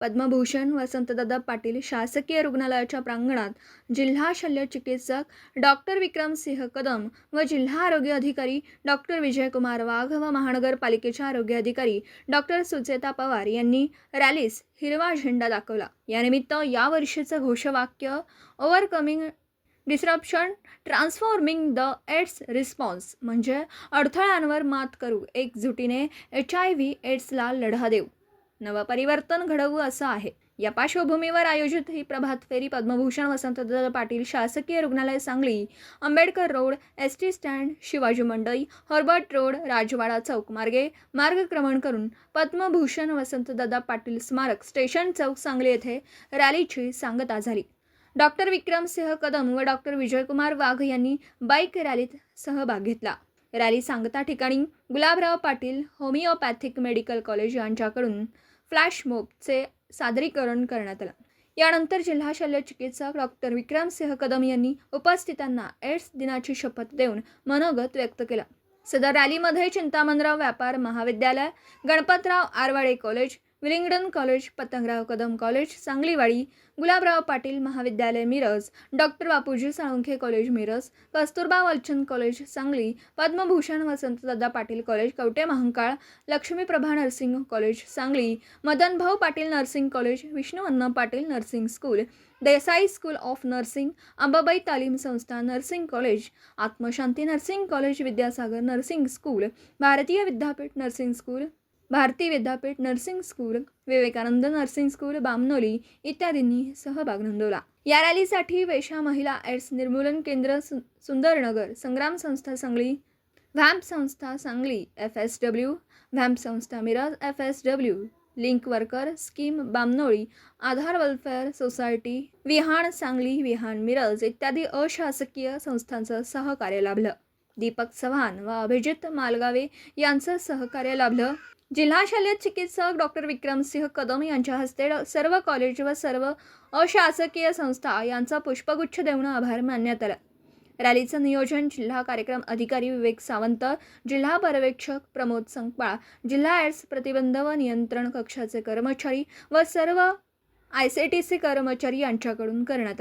पद्मभूषण वसंतदादा पाटील शासकीय रुग्णालयाच्या प्रांगणात जिल्हा शल्य चिकित्सक डॉक्टर विक्रमसिंह कदम व जिल्हा आरोग्य अधिकारी डॉक्टर विजयकुमार वाघ व महानगरपालिकेच्या आरोग्य अधिकारी डॉक्टर सुचेता पवार यांनी रॅलीस हिरवा झेंडा दाखवला. यानिमित्त यावर्षीचं घोषवाक्य overcoming disruption transforming the AIDS response म्हणजे अडथळ्यांवर मात करू एकजुटीने एच आय व्ही एड्सला लढा देऊ. नवपरिवर्तन घडवू असं आहे. या पार्श्वभूमीवर आयोजित ही प्रभात फेरी पद्मभूषण वसंतदादा पाटील शासकीय रुग्णालय Sangli Ambedkar road S T stand Shivaji मंडई हॉर्बर्ट रोड राजवाडा चौक मार्गे मार्गक्रमण करून पद्मभूषण वसंतदादा पाटील स्मारक स्टेशन चौक सांगली येथे रॅलीची सांगता झाली. डॉक्टर विक्रमसिंह कदम व डॉक्टर विजयकुमार वाघ यांनी बाईक रॅलीत सहभाग घेतला. रॅली सांगता ठिकाणी Gulabrao Patil homeopathic medical college यांच्याकडून फ्लॅश मोबचे सादरीकरण करण्यात आलं. यानंतर जिल्हा शल्य चिकित्सक डॉक्टर विक्रमसिंह कदम यांनी उपस्थितांना एड्स दिनाची शपथ देऊन मनोगत व्यक्त केलं. सदर रॅलीमध्ये चिंतामणराव व्यापार महाविद्यालय Ganpatrao Arwade college Willingdon college Patangrao Kadam college Sangliwadi Gulabrao Patil महाविद्यालय Miraj doctor Bapuji Salunkhe college Miraj Kasturba Walchand college Sangli Padmabhushan Vasantdada Patil college Kavathe Mahankal Laxmiprabha nursing college Sangli Madanbhau Patil nursing college Vishnu Patil nursing school Desai school of nursing Ambabai तालीम संस्था nursing college Atmashanti nursing college Vidyasagar nursing school Bharatiya Vidyapeeth nursing school Bharati Vidyapeeth nursing school Vivekanand nursing school Bamnoli इत्यादींनी सहभाग नोंदवला. या रॅलीसाठी वेशा महिला AIDS निर्मूलन केंद्र सु सुंदरनगर संग्राम संस्था सांगली व्हॅम्प संस्था Sangli F S W VAMP संस्था Miraj F S W link worker scheme Bamnoli Aadhaar welfare society Vihaan Sangli Vihaan Miraj इत्यादी अशासकीय संस्थांचं सहकार्य लाभलं. दीपक चव्हाण व अभिजित मालगावे यांचं सहकार्य लाभलं. जिल्हा शल्य चिकित्सक डॉक्टर विक्रमसिंह कदम यांच्या हस्ते सर्व कॉलेज व सर्व अशासकीय संस्था यांचा पुष्पगुच्छ देऊन आभार मानण्यात आला. रॅलीचं नियोजन जिल्हा कार्यक्रम अधिकारी विवेक सावंत जिल्हा पर्यवेक्षक प्रमोद संकपाळ जिल्हा एड्स प्रतिबंध व नियंत्रण कक्षाचे कर्मचारी व सर्व आय सी टी सी कर्मचारी यांच्याकडून करण्यात आले.